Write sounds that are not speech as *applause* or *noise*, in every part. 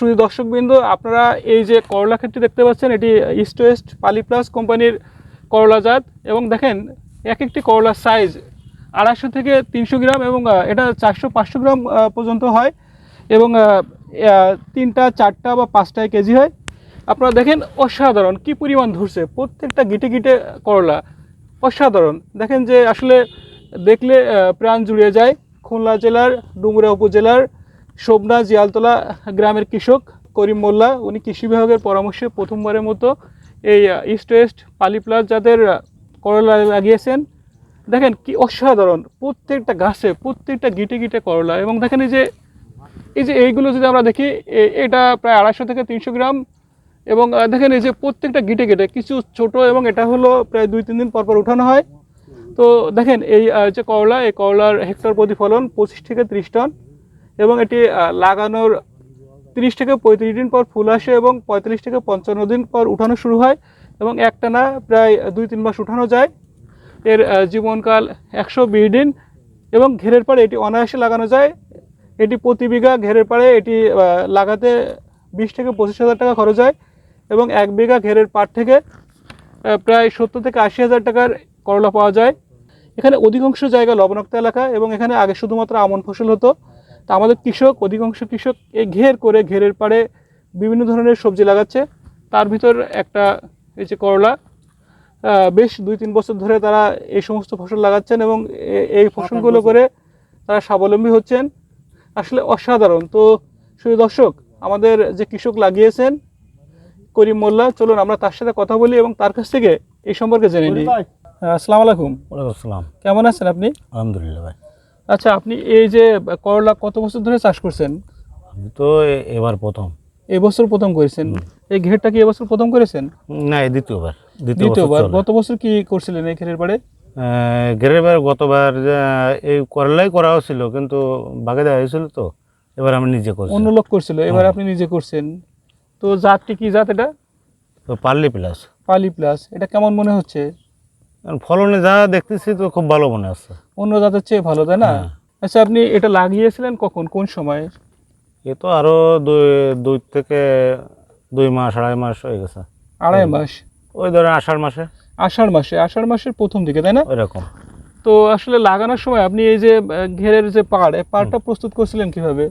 শুধু দর্শকবৃন্দ, আপনারা এই যে করলা ক্ষেতটি দেখতে পাচ্ছেন, এটি ইস্ট ওয়েস্ট পালিপ্লাস কোম্পানির করলা জাত। এবং দেখেন এক একটি করলার সাইজ আড়াইশো থেকে তিনশো গ্রাম এবং এটা চারশো পাঁচশো গ্রাম পর্যন্ত হয়। এবং তিনটা, চারটা বা পাঁচটায় কেজি হয়। আপনারা দেখেন, অসাধারণ কি পরিমাণ ধরছে। প্রত্যেকটা গিটে গিটে করলা, অসাধারণ। দেখেন যে আসলে দেখলে প্রাণ জুড়িয়ে যায়। খুলনা জেলার, ডুমুরা উপজেলার শোভনা জিয়ালতলা গ্রামের কৃষক করিম মোল্লা, উনি কৃষি বিভাগের পরামর্শে প্রথমবারের মতো এই ইস্ট ওয়েস্ট পালিপ্লাস যাদের করলা লাগিয়েছেন। দেখেন কি অসাধারণ, প্রত্যেকটা গাছে, প্রত্যেকটা গিটে গিটে করলা। এবং দেখেন এই যে এই যে এইগুলো যদি আমরা দেখি এটা প্রায় আড়াইশো থেকে তিনশো গ্রাম। এবং দেখেন এই যে প্রত্যেকটা গিটে গিটে, কিছু ছোট এবং এটা হলো প্রায় দুই তিন দিন পর পর উঠানো হয়। তো দেখেন এই যে করলা, এই করলার হেক্টর প্রতিফলন পঁচিশ থেকে ত্রিশ টন। এবং এটি লাগানোর তিরিশ থেকে পঁয়ত্রিশ দিন পর ফুল আসে এবং পঁয়তাল্লিশ থেকে পঞ্চান্ন দিন পর উঠানো শুরু হয় এবং একটানা প্রায় দুই তিন মাস উঠানো যায়। এর জীবনকাল একশো বিশ দিন এবং ঘেরের পাড়ে এটি অনায়াসে লাগানো যায়। এটি প্রতি বিঘা ঘেরের পাড়ে এটি লাগাতে বিশ থেকে পঁচিশ হাজার টাকা খরচ হয় এবং এক বিঘা ঘেরের পাড় থেকে প্রায় সত্তর থেকে আশি হাজার টাকার করলা পাওয়া যায়। এখানে অধিকাংশ জায়গা লবণাক্ত এলাকা এবং এখানে আগে শুধুমাত্র আমন ফসল হতো। তা আমাদের কৃষক অধিকাংশ কৃষক এই ঘের করে ঘেরের পাড়ে বিভিন্ন ধরনের সবজি লাগাচ্ছে। তার ভিতর একটা এই যে করলা বেশ দুই তিন বছর ধরে তারা এই সমস্ত ফসল লাগাচ্ছেন এবং এই ফসলগুলো করে তারা স্বাবলম্বী হচ্ছেন। আসলে অসাধারণ। তো শুধু দর্শক আমাদের যে কৃষক লাগিয়েছেন করিম মোল্লা চলুন আমরা তার সাথে কথা বলি এবং তার কাছ থেকে এই সম্পর্কে জেনে নিই। আসসালামু আলাইকুম। ওয়ালাইকুম আসসালাম। কেমন আছেন আপনি? আলহামদুলিল্লাহ ভাই। আচ্ছা আপনি এই যে করলা কত বছর ধরে চাষ করছেন? তো এবার প্রথম। এবছর প্রথম করেছেন। এই ঘেরটা কি এবছর প্রথম করেছেন? না এই দ্বিতীয়বার। দ্বিতীয়বার। গত বছর কি করছিলেন এই ঘেরের পাড়ে গেরের বার গতবার যে, এই করলাই করা হয়েছিল কিন্তু বাগে দেওয়া হয়েছিল তো। এবার আমি নিজে করছি। অন্য লোক করছিল এবার আপনি নিজে করছেন। তো জাতটি কি জাত এটা? তো পারলি প্লাস। পালি প্লাস। এটা কেমন মনে হচ্ছে? ফলনে যা দেখতেছি তো খুব ভালো মনে হচ্ছে। অন্য জাতের চেয়ে ভালো তাই না? হ্যাঁ। আচ্ছা আপনি এটা লাগিয়েছিলেন কখন? কোন সময়? এ তো আরও দুই দুই থেকে দুই মাস আড়াই মাস হয়ে গেছে। আড়াই মাস? ওই ধরেন আষাঢ় মাসে। আষাঢ় মাসে আষাঢ় মাসের প্রথম দিকে তাই না? ওই রকম তো আসলে লাগানোর সময় আপনি এই যে ঘেরের যে পাড় এই পাড়টা প্রস্তুত করছিলেন কীভাবে?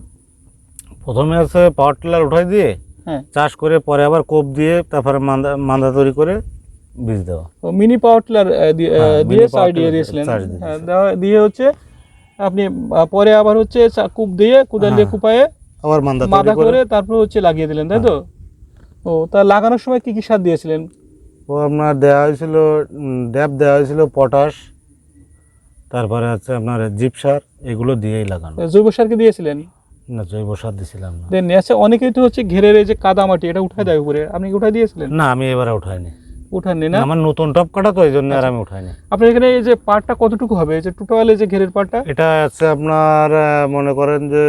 প্রথমে আছে পাওয়ার টিলার উঠাই দিয়ে হ্যাঁ। চাষ করে পরে আবার কোপ দিয়ে তারপরে মান্দা মান্দা তৈরি করে বীজ দেওয়া মিনি পাওয়ার টিলার দিয়ে হ্যাঁ, দিয়ে চার দিয়ে দিয়েছিলেন। দিয়ে হ্যাঁ, দিয়ে হচ্ছে আপনি পরে আবার হচ্ছে কূপ দিয়ে কোদাল দিয়ে হ্যাঁ। কুপায়ে আবার মাদা করে। করে তারপর হচ্ছে লাগিয়ে দিলেন তাই তো? ও তা লাগানোর সময় কি কি সার দিয়েছিলেন? ও আপনার দেওয়া হয়েছিল ড্যাপ দেওয়া হয়েছিল পটাশ তারপরে হচ্ছে আপনার জিপ সার এগুলো দিয়েই লাগানো। জৈব সার কি দিয়েছিলেন? না জৈব সার দিছিলাম না। দেন আচ্ছা অনেকেই তো হচ্ছে ঘেরের এই যে কাদা মাটি এটা উঠায় দেয় উপরে। আপনি কি উঠায় দিয়েছিলেন? না আমি এবারে উঠাইনি। উঠাননি না? আমার নতুন টপ কাটা তো এই জন্য আর আমি উঠাইনি। আপনার এখানে এই যে পাটটা কতটুকু হবে? এই যে টোটাল এই যে ঘেরের পাটটা? এটা আছে আপনার মনে করেন যে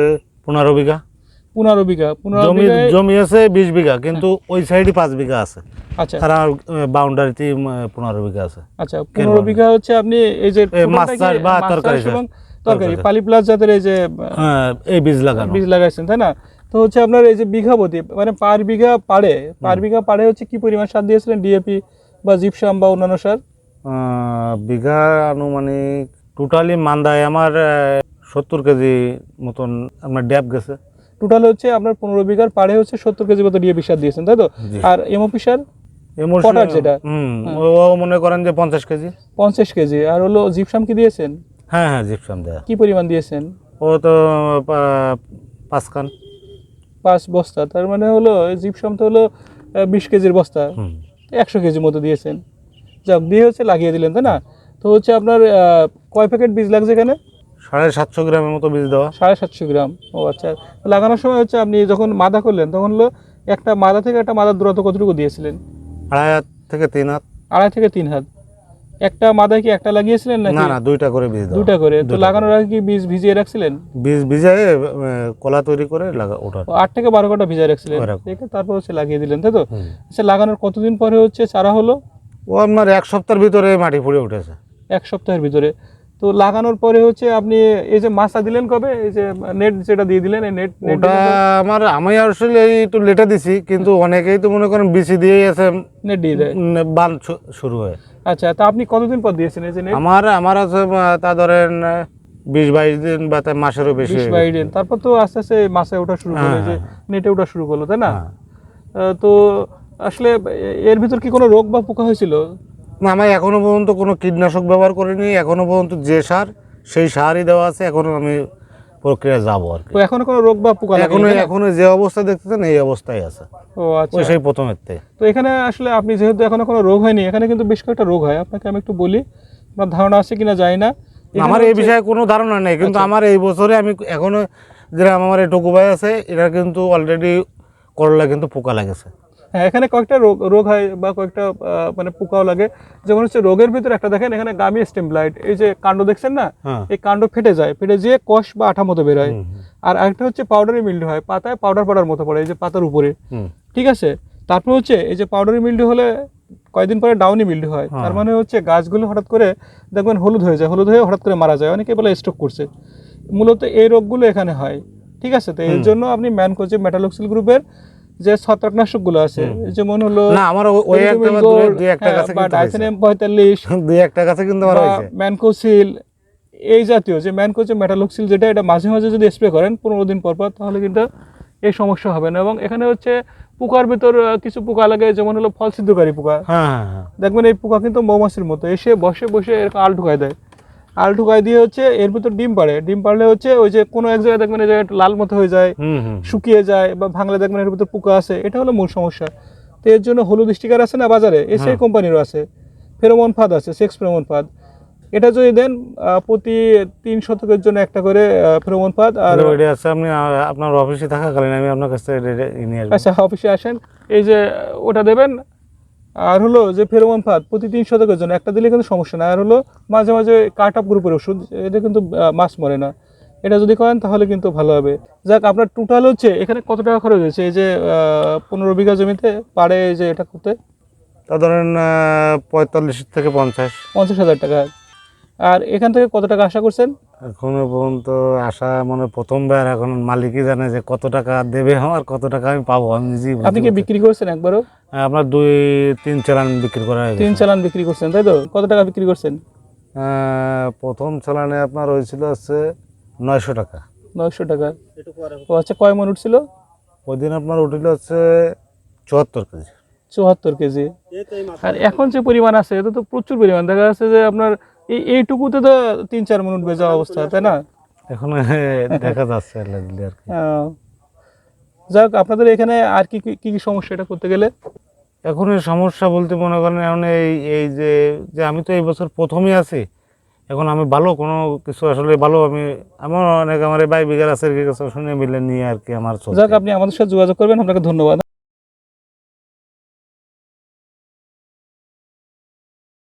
পনেরো বিঘা। পনেরো বিঘা পনেরো জমি জমি আছে বিশ বিঘা কিন্তু ওই সাইডে পাঁচ বিঘা আছে। আচ্ছা। আর বাউন্ডারিতে পনেরো বিঘা আছে। আচ্ছা পনেরো বিঘা হচ্ছে আপনি এই যে মাছ চাষ বা তরকারি তরকারি পালি প্লাস জাতের এই যে হ্যাঁ এই বীজ লাগানো। বীজ লাগাইছেন তাই না? তো হচ্ছে আপনার এই যে বিঘা প্রতি মানে পার বিঘা পাড়ে পার বিঘা পাড়ে হচ্ছে কি পরিমাণ সার দিয়েছিলেন ডিএপি বা জিপসাম বা অন্যান্য সার? বিঘা আনুমানিক টোটালি মান্দায় আমার সত্তর কেজি মতন আপনার ড্যাপ গেছে। টোটাল হচ্ছে আপনার পনেরো বিঘার পাড়ে হচ্ছে সত্তর কেজি মতো ডিএপি সার দিয়েছেন তাই তো। আর এমওপি সার? পটাশ যেটা? ও মনে করেন যে পঞ্চাশ কেজি। পঞ্চাশ কেজি। আর হলো জিপসাম কি দিয়েছেন? হ্যাঁ হ্যাঁ জিপসাম দেয়া। কি পরিমাণ দিয়েছেন? ও তো পাঁচ পাঁচ বস্তা তার মানে হলো জিপসাম তো হলো বিশ কেজির বস্তা। একশো কেজির মতো দিয়েছেন। যাক দিয়ে হচ্ছে লাগিয়ে দিলেন তাই না? তো হচ্ছে আপনার কয় প্যাকেট বীজ লাগছে এখানে? সাড়ে সাতশো গ্রামের মতো বীজ দেওয়া। সাড়ে সাতশো গ্রাম। ও আচ্ছা লাগানোর সময় হচ্ছে আপনি যখন মাদা করলেন তখন হলো একটা মাদা থেকে একটা মাদার দূরত্ব কতটুকু দিয়েছিলেন? আড়াই হাত থেকে তিন হাত। আড়াই থেকে তিন হাত। একটা মাদায় কি একটা লাগিয়েছিলেন নাকি? না না দুইটা করে বীজ দুইটা করে। তো লাগানোর আগে কি বীজ ভিজিয়ে রাখছিলেন? বীজ ভিজায় কলা তৈরি করে লাগা ওটা আট থেকে বারো ঘণ্টা ভিজিয়ে রাখছিলেন। দেখে তারপর হচ্ছে লাগিয়ে দিলেন তাই তো? সে আচ্ছা লাগানোর কতদিন পরে হচ্ছে চারা হলো? ও আপনার এক সপ্তাহের ভিতরে মাটি ফুড়ে উঠেছে। এক সপ্তাহের ভিতরে। তো লাগানোর পরে হচ্ছে আপনি এই যে মাছা দিলেন কবে? এই যে নেট যেটা দিয়ে দিলেন এই নেট নেট ওটা আমার আমি আসলে একটু লেটে দিছি কিন্তু অনেকেই তো মনে করেন বিসি দিয়েই আছে। নেট দিয়ে দেয়। বান শুরু হয়। আচ্ছা তা আপনি কতদিন পর দিয়েছেন এই যে নেট আমার আমার আছে তা ধরেন বিশ বাইশ দিন বা তার মাসেরও বেশি বিশ বাইশ দিন। তারপর তো আস্তে আস্তে মাছে ওঠা শুরু করল হ্যাঁ, যে হ্যাঁ। নেটে ওঠা শুরু করল তাই না? হ্যাঁ। তো আসলে এর ভিতর কি কোনো রোগ বা পোকা হয়েছিল? না আমি এখনও পর্যন্ত কোনো কীটনাশক ব্যবহার করিনি এখনও পর্যন্ত যে সার সেই সারই দেওয়া আছে এখনও আমি প্রক্রিয়া যাব আর কি। তো এখনও কোনো রোগ বা পোকা এখনও এখনও যে অবস্থা দেখতেছেন এই অবস্থায় আছে। ও আচ্ছা। ওই সেই প্রথমের থেকে তো এখানে আসলে আপনি যেহেতু এখনও কোনো রোগ হয়নি এখানে কিন্তু বেশ কয়েকটা রোগ হয়। আপনাকে আমি একটু বলি আপনার ধারণা আছে কিনা জানি না। আমার এই বিষয়ে কোনো ধারণা নেই কিন্তু আচ্ছা। আমার এই বছরে আমি এখনও যেটা আমার এই টকুবাই আছে এটা কিন্তু অলরেডি করলা কিন্তু পোকা লাগেছে। হ্যাঁ এখানে কয়েকটা রোগ রোগ হয় বা কয়েকটা মানে পোকাও লাগে। যেমন হচ্ছে রোগের ভিতরে একটা দেখেন এখানে গামি স্টেম ব্লাইট। এই যে কাণ্ড দেখছেন না? হ্যাঁ। এই কাণ্ড ফেটে যায় ফেটে যেয়ে কষ বা আঠা মতো বের হয়। হুম, হুম, আর একটা হচ্ছে পাউডারি মিল্ড হয় পাতায় পাউডার পাউডার মতো পড়ে এই যে পাতার উপরে। ঠিক আছে? তারপর হচ্ছে এই যে পাউডারি মিল্ড হলে কয়েকদিন পরে ডাউনি মিল্ড হয়। হ্যাঁ। তার মানে হচ্ছে গাছগুলো হঠাৎ করে দেখবেন হলুদ হয়ে যায় হলুদ হয়ে হঠাৎ করে মারা যায়। অনেকে বলে স্ট্রোক করছে। মূলত এই রোগগুলো এখানে হয়। ঠিক আছে? তো এর জন্য আপনি ম্যানকোজে মেটালক্সিল গ্রুপের যে ছত্রাকনাশক আছে যেমন হলো না আমার ওই বা দুই- একটা হ্যাঁ, বা কিন্তু হয়েছে। ডাইথেনিয়াম পঁয়তাল্লিশ *laughs* দুই একটা কাছে কিন্তু আমার হয়েছে। ম্যানকোসিল এই জাতীয় যে ম্যানকোচে মেটালক্সিল যেটা এটা মাঝে মাঝে যদি স্প্রে করেন পনেরো দিন পর পর তাহলে কিন্তু এই সমস্যা হবে না। এবং এখানে হচ্ছে পোকার ভিতর কিছু পোকা লাগে যেমন হলো ফল সিদ্ধকারী পোকা। হ্যাঁ হ্যাঁ হ্যাঁ। দেখবেন এই পোকা কিন্তু মৌমাছির মতো এসে বসে বসে এরকম আল ঢুকায় দেয়। আল ঢুকায় দিয়ে হচ্ছে এর ভিতর ডিম পাড়ে। ডিম পাড়লে হচ্ছে ওই যে কোনো এক জায়গায় দেখবেন এই জায়গায় লাল মতো হয়ে যায় শুকিয়ে যায় বা ভাঙলে দেখবেন এর ভিতর পোকা আছে এটা হলো মূল সমস্যা। তো এর জন্য হলুদ স্টিকার আছে না বাজারে? এসে হ্যাঁ। কোম্পানিরও আছে। ফেরোমন ফাঁদ আছে সেক্স ফেরোমন ফাঁদ। এটা যদি দেন প্রতি তিন শতকের জন্য একটা করে ফেরোমন ফাঁদ আর ওইটা আছে আপনি আপনার অফিসে থাকাকালীন আমি আপনার কাছ নিয়ে আসব। আচ্ছা অফিসে আসেন। এই যে ওটা দেবেন আর হলো যে ফেরোমন ফাঁদ প্রতি তিন শতকের জন্য একটা দিলে কিন্তু সমস্যা না আর হলো মাঝে মাঝে কার্ট আপ গ্রুপের ওষুধ এটা কিন্তু মাছ মরে না। এটা যদি করেন তাহলে কিন্তু ভালো হবে। যাক আপনার টোটাল হচ্ছে এখানে কত টাকা খরচ হয়েছে? এই যে পনেরো বিঘা জমিতে পারে যে এটা করতে? তা ধরেন পঁয়তাল্লিশ থেকে পঞ্চাশ। পঞ্চাশ হাজার টাকা। আর এখান থেকে কত টাকা আশা করছেন? এখনও পর্যন্ত আশা মানে প্রথমবার এখন মালিকই জানে যে কত টাকা দেবে আমার কত টাকা আমি পাবো আমি নিজেই আপনি কি বিক্রি করছেন একবারও? হ্যাঁ, আপনার দুই তিন চালান বিক্রি করা হয়ে তিন চালান বিক্রি করছেন তাই তো? কত টাকা বিক্রি করছেন? প্রথম চালানে আপনার হয়েছিল হচ্ছে নয়শো টাকা। নয়শো টাকা। ও আচ্ছা কয় মন উঠছিল? ওই দিন আপনার উঠিল হচ্ছে চুয়াত্তর কেজি। চুয়াত্তর কেজি। আর এখন যে পরিমাণ আছে এটা তো প্রচুর পরিমাণ। দেখা যাচ্ছে যে আপনার এইটুকুতে তো তিন চার মিনিট বেজা অবস্থা তাই না? এখন দেখা যাচ্ছে আর কি। যাক আপনাদের এখানে আর কি কি কি সমস্যা এটা করতে গেলে? এখন সমস্যা বলতে মনে করেন এখন এই এই যে যে আমি তো এই বছর প্রথমই আছি এখন আমি ভালো কোনো কিছু আসলে ভালো আমি আমার অনেক আমার বাই বিঘার আছে শুনে মিলে নিয়ে আর কি আমার যাক আপনি আমাদের সাথে যোগাযোগ করবেন আপনাকে ধন্যবাদ।